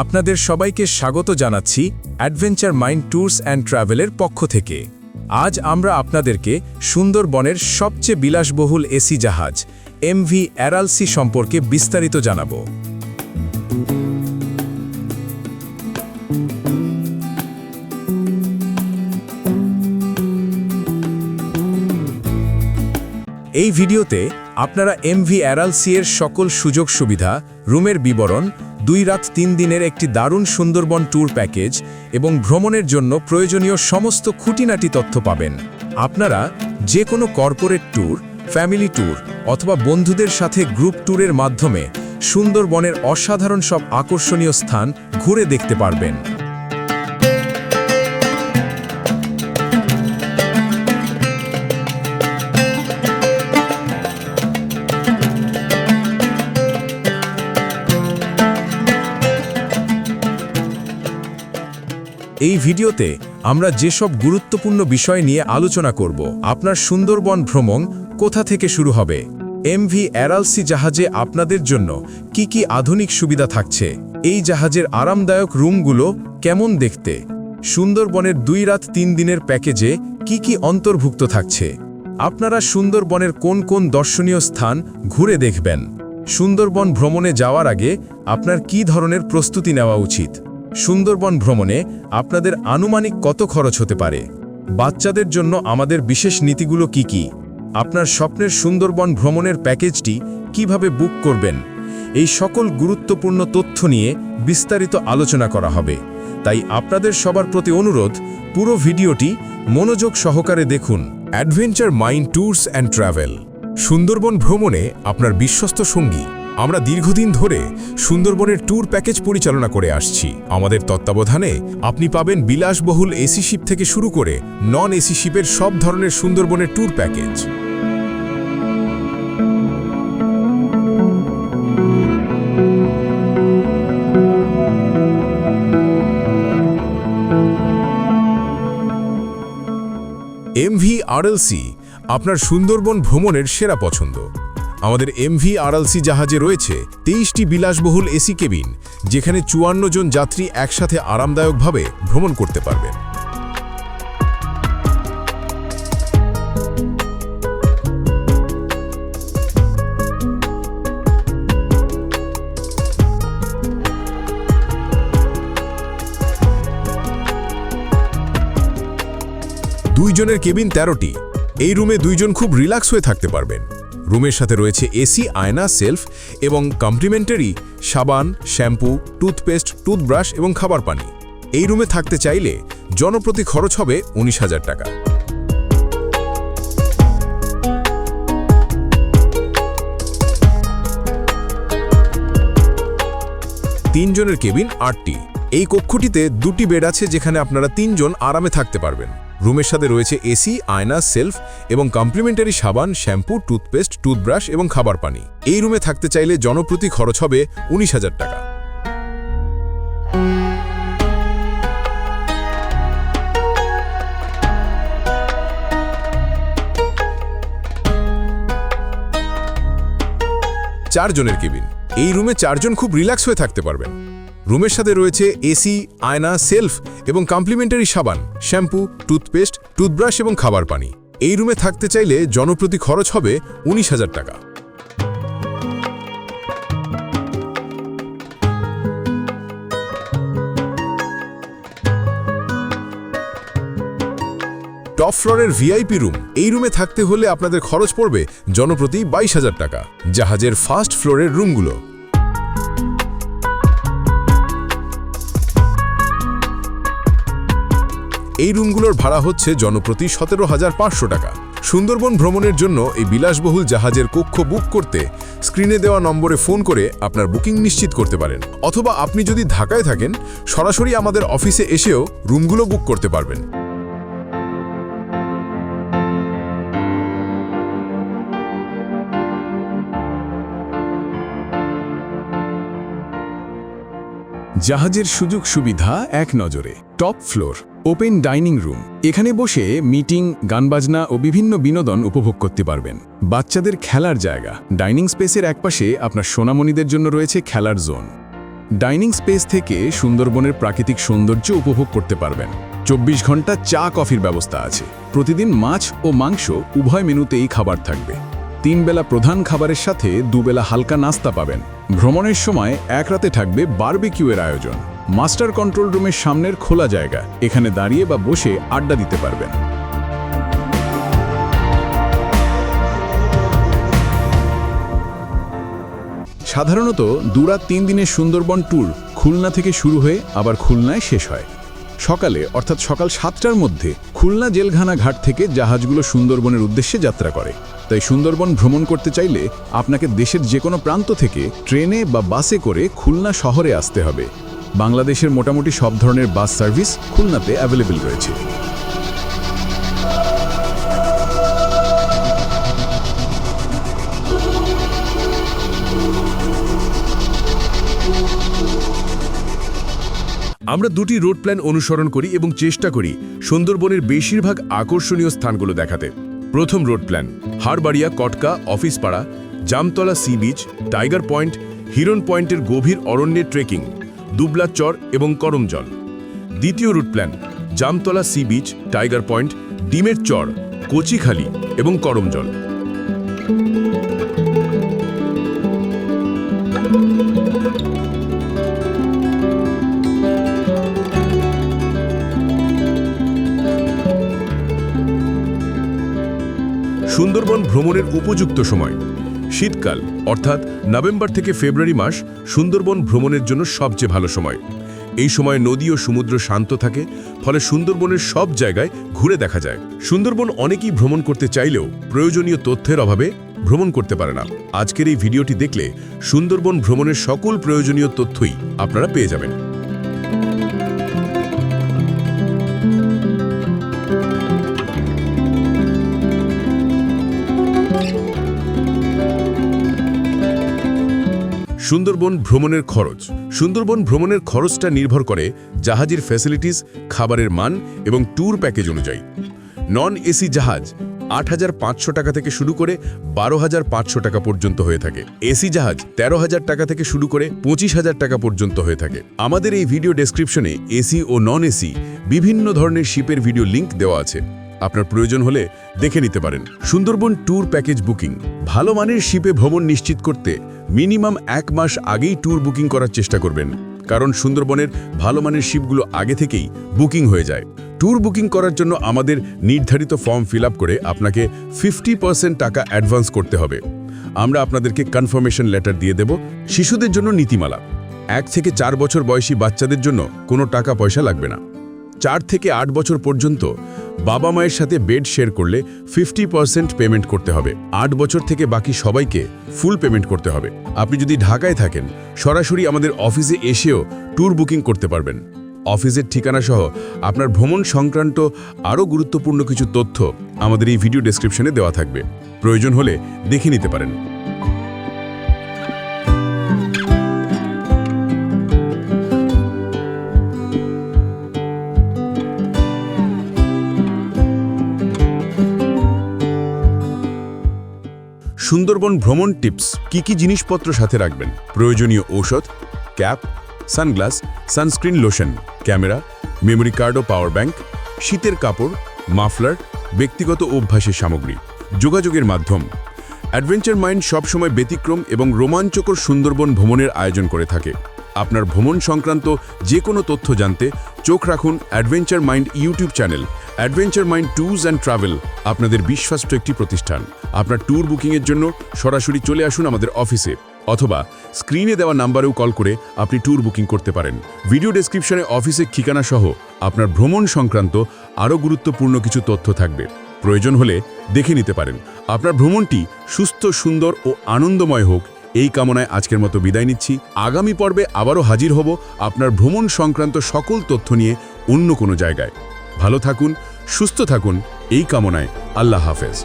আপনাদের সবাইকে স্বাগত জানাচ্ছি অ্যাডভেঞ্চার মাইন্ড ট্যুরস অ্যান্ড ট্রাভেলের পক্ষ থেকে। আজ আমরা আপনাদেরকে সুন্দরবনের সবচেয়ে বিলাসবহুল এসি জাহাজ এমভি অ্যারালসি সম্পর্কে বিস্তারিত জানাব। এই ভিডিওতে আপনারা এমভি অ্যারালসি এর সকল সুযোগ সুবিধা রুমের বিবরণ দুই রাত তিন দিনের একটি দারুণ সুন্দরবন ট্যুর প্যাকেজ এবং ভ্রমণের জন্য প্রয়োজনীয় সমস্ত খুঁটিনাটি তথ্য পাবেন। আপনারা যে কোনো কর্পোরেট ট্যুর, ফ্যামিলি ট্যুর অথবা বন্ধুদের সাথে গ্রুপ ট্যুরের মাধ্যমে সুন্দরবনের অসাধারণ সব আকর্ষণীয় স্থান ঘুরে দেখতে পারবেন। এই ভিডিওতে আমরা যেসব গুরুত্বপূর্ণ বিষয় নিয়ে আলোচনা করব, আপনার সুন্দরবন ভ্রমণ কোথা থেকে শুরু হবে, এমভি অ্যারালসি জাহাজে আপনাদের জন্য কি কি আধুনিক সুবিধা থাকছে, এই জাহাজের আরামদায়ক রুমগুলো কেমন দেখতে, সুন্দরবনের দুই রাত তিন দিনের প্যাকেজে কি কি অন্তর্ভুক্ত থাকছে, আপনারা সুন্দরবনের কোন কোন দর্শনীয় স্থান ঘুরে দেখবেন, সুন্দরবন ভ্রমণে যাওয়ার আগে আপনার কি ধরনের প্রস্তুতি নেওয়া উচিত। সুন্দরবন ভ্রমণে আপনাদের আনুমানিক কত খরচ হতে পারে? বাচ্চাদের জন্য আমাদের বিশেষ নীতিগুলো কি কি? আপনার স্বপ্নের সুন্দরবন ভ্রমণের প্যাকেজটি কীভাবে বুক করবেন? এই সকল গুরুত্বপূর্ণ তথ্য নিয়ে বিস্তারিত আলোচনা করা হবে। তাই আপনাদের সবার প্রতি অনুরোধ, পুরো ভিডিওটি মনোযোগ সহকারে দেখুন Adventure Mind Tours and Travel. Sundarbans ভ্রমণে আপনার বিশ্বস্ত সঙ্গী। আমরা দীর্ঘদিন ধরে সুন্দরবনের ট্যুর প্যাকেজ পরিচালনা করে আসছি। আমাদের তত্ত্বাবধানে আপনি পাবেন বিলাসবহুল এসি শিপ থেকে শুরু করে নন এসি শিপের সব ধরনের সুন্দরবনের ট্যুর প্যাকেজ। এমভি আরএলসি আপনার সুন্দরবন ভ্রমণের সেরা পছন্দ। আমাদের এমভি আরএলসি জাহাজে রয়েছে তেইশটি বিলাসবহুল এসি কেবিন, যেখানে চুয়ান্ন জন যাত্রী একসাথে আরামদায়কভাবে ভ্রমণ করতে পারবেন। দুইজনের কেবিন তেরোটি। এই রুমে দুইজন খুব রিল্যাক্স হয়ে থাকতে পারবেন। রুমের সাথে রয়েছে এসি, আয়না, সেলফ এবং কমপ্লিমেন্টারি সাবান, শ্যাম্পু, টুথপেস্ট, টুথব্রাশ এবং খাবার পানি। এই রুমে থাকতে চাইলে জনপ্রতি খরচ হবে উনিশ হাজার টাকা। তিনজনের কেবিন আটটি। এই কক্ষটিতে দুটি বেড আছে যেখানে আপনারা তিনজন আরামে থাকতে পারবেন। রুমের সাথে রয়েছে এসি, আয়না, সেলফ এবং কমপ্লিমেন্টারি সাবান, শ্যাম্পু, টুথপেস্ট, টুথব্রাশ এবং খাবার পানি। এই রুমে থাকতে চাইলে জনপ্রতি খরচ হবে উনিশ হাজার টাকা। চারজনের কেবিন। এই রুমে চারজন খুব রিল্যাক্স হয়ে থাকতে পারবেন। রুমের সাথে রয়েছে এসি, আয়না, সেলফ এবং কমপ্লিমেন্টারি সাবান, শ্যাম্পু, টুথপেস্ট, টুথব্রাশ এবং খাবার পানি। এই রুমে থাকতে চাইলে জনপ্রতি খরচ হবে উনিশ হাজার টাকা। টপ ফ্লোরের ভিআইপি রুম। এই রুমে থাকতে হলে আপনাদের খরচ পড়বে জনপ্রতি বাইশ হাজার টাকা। জাহাজের ফার্স্ট ফ্লোরের রুমগুলো। এই রুমগুলোর ভাড়া হচ্ছে জনপ্রতি সতেরো হাজার পাঁচশো টাকা। সুন্দরবন ভ্রমণের জন্য এই বিলাসবহুল জাহাজের কক্ষ বুক করতে স্ক্রিনে দেওয়া নম্বরে ফোন করে আপনার বুকিং নিশ্চিত করতে পারেন। অথবা আপনি যদি ঢাকায় থাকেন, সরাসরি আমাদের অফিসে এসেও রুমগুলো বুক করতে পারবেন। জাহাজের সুযোগ সুবিধা এক নজরে, top floor. Open dining room. এখানে বসে মিটিং, গানবাজনা ও বিভিন্ন বিনোদন উপভোগ করতে পারবেন। বাচ্চাদের খেলার জায়গা। ডাইনিং স্পেসের একপাশে আপনার সোনামণিদের জন্য রয়েছে খেলার জোন। ডাইনিং স্পেস থেকে সুন্দরবনের প্রাকৃতিক সৌন্দর্য উপভোগ করতে পারবেন। চব্বিশ ঘণ্টা চা, কফির ব্যবস্থা আছে। প্রতিদিন মাছ ও মাংস উভয় মেনুতেই খাবার থাকবে। তিন বেলা প্রধান খাবারের সাথে দুবেলা হালকা নাস্তা পাবেন। ভ্রমণের সময় এক রাতে থাকবে বারবিকিউয়ের আয়োজন। মাস্টার কন্ট্রোল রুমের সামনের খোলা জায়গা। এখানে দাঁড়িয়ে বা বসে আড্ডা দিতে পারবেন। সাধারণত দুরাত তিন দিনের সুন্দরবন ট্যুর খুলনা থেকে শুরু হয়ে আবার খুলনায় শেষ হয়। সকালে, অর্থাৎ সকাল সাতটার মধ্যে, খুলনা জেলখানা ঘাট থেকে জাহাজগুলো সুন্দরবনের উদ্দেশ্যে যাত্রা করে। তাই সুন্দরবন ভ্রমণ করতে চাইলে আপনাকে দেশের যে কোনো প্রান্ত থেকে ট্রেনে বা বাসে করে খুলনা শহরে আসতে হবে। বাংলাদেশের মোটামুটি সব ধরনের বাস সার্ভিস খুলনাতে অ্যাভেলেবেল রয়েছে। আমরা দুটি রোড প্ল্যান অনুসরণ করি এবং চেষ্টা করি সুন্দরবনের বেশিরভাগ আকর্ষণীয় স্থানগুলো দেখাতে। প্রথম road plan Harbaria Katka office পাড়া Jamtala sea beach, tiger point Hiron পয়েন্টের গভীর অরণ্যে ট্রেকিং, দুবলা চর এবং করমজল দ্বিতীয় route plan, Jamtala sea beach, tiger point, ডিমের চর, কচিখালি এবং করমজল সুন্দরবন ভ্রমণের উপযুক্ত সময়। শীতকাল, অর্থাৎ নভেম্বর থেকে ফেব্রুয়ারি মাস সুন্দরবন ভ্রমণের জন্য সবচেয়ে ভালো সময়। এই সময় নদী ও সমুদ্র শান্ত থাকে, ফলে সুন্দরবনের সব জায়গায় ঘুরে দেখা যায়। সুন্দরবন অনেকেই ভ্রমণ করতে চাইলেও প্রয়োজনীয় তথ্যের অভাবে ভ্রমণ করতে পারে না। আজকের এই ভিডিওটি দেখলে সুন্দরবন ভ্রমণের সকল প্রয়োজনীয় তথ্যই আপনারা পেয়ে যাবেন। সুন্দরবন ভ্রমণের খরচ। সুন্দরবন ভ্রমণের খরচটা নির্ভর করে জাহাজের ফ্যাসিলিটিস খাবারের মান এবং ট্যুর প্যাকেজ অনুযায়ী। নন এসি জাহাজ আট হাজার পাঁচশো টাকা থেকে শুরু করে বারো হাজার পাঁচশো টাকা পর্যন্ত হয়ে থাকে। এসি জাহাজ তেরো হাজার টাকা থেকে শুরু করে পঁচিশ হাজার টাকা পর্যন্ত হয়ে থাকে। আমাদের এই ভিডিও ডেসক্রিপশনে এসি ও নন এসি বিভিন্ন ধরনের শিপের ভিডিও লিংক দেওয়া আছে। আপনার প্রয়োজন হলে দেখে নিতে পারেন। Sundarbans tour package booking. ভালো মানের শিপে ভ্রমণ নিশ্চিত করতে মিনিমাম এক মাস আগেই ট্যুর বুকিং করার চেষ্টা করবেন। কারণ সুন্দরবনের ভালো মানের শিপগুলো আগে থেকেই বুকিং হয়ে যায়। ট্যুর বুকিং করার জন্য আমাদের নির্ধারিত ফর্ম ফিল করে আপনাকে ফিফটি টাকা অ্যাডভান্স করতে হবে। আমরা আপনাদেরকে কনফার্মেশন লেটার দিয়ে দেব, শিশুদের জন্য নীতিমালা। এক থেকে চার বছর বয়সী বাচ্চাদের জন্য কোনো টাকা পয়সা লাগবে না। চার থেকে আট বছর পর্যন্ত বাবা মায়ের সাথে বেড শেয়ার করলে ফিফটি পার্সেন্ট পেমেন্ট করতে হবে। আট বছর থেকে বাকি সবাইকে ফুল পেমেন্ট করতে হবে। আপনি যদি ঢাকায় থাকেন, সরাসরি আমাদের অফিসে এসেও ট্যুর বুকিং করতে পারবেন। অফিসের ঠিকানা সহ আপনার ভ্রমণ সংক্রান্ত আরও গুরুত্বপূর্ণ কিছু তথ্য আমাদের এই ভিডিও ডেসক্রিপশনে দেওয়া থাকবে। প্রয়োজন হলে দেখে নিতে পারেন। সুন্দরবন ভ্রমণ টিপস কি কি জিনিসপত্র সাথে রাখবেন? প্রয়োজনীয় ঔষধ, cap, sunglass, sunscreen lotion, camera, memory card ও পাওয়ার ব্যাংক, শীতের কাপড়, মাফলার, ব্যক্তিগত অভ্যাসের সামগ্রী। যোগাযোগের মাধ্যম। অ্যাডভেঞ্চার মাইন্ড সবসময় ব্যতিক্রম এবং রোমাঞ্চকর সুন্দরবন ভ্রমণের আয়োজন করে থাকে। আপনার ভ্রমণ সংক্রান্ত যে কোনো তথ্য জানতে চোখ রাখুন Adventure Mind YouTube channel Adventure Mind Tours and Travel, আপনাদের বিশ্বাস্ত একটি প্রতিষ্ঠান। আপনার ট্যুর বুকিংয়ের জন্য সরাসরি চলে আসুন আমাদের অফিসে অথবা স্ক্রিনে দেওয়া নাম্বারেও কল করে আপনি ট্যুর বুকিং করতে পারেন। ভিডিও ডেসক্রিপশনে অফিসের ঠিকানা সহ আপনার ভ্রমণ সংক্রান্ত আরও গুরুত্বপূর্ণ কিছু তথ্য থাকবে। প্রয়োজন হলে দেখে নিতে পারেন। আপনার ভ্রমণটি সুস্থ, সুন্দর ও আনন্দময় হোক এই কামনায় আজকের মতো বিদায় নিচ্ছি। আগামী পর্বে আবারও হাজির হব আপনার ভ্রমণ সংক্রান্ত সকল তথ্য নিয়ে অন্য কোনো জায়গায়। ভালো থাকুন, সুস্থ থাকুন, এই কামনায় আল্লাহ হাফেজ।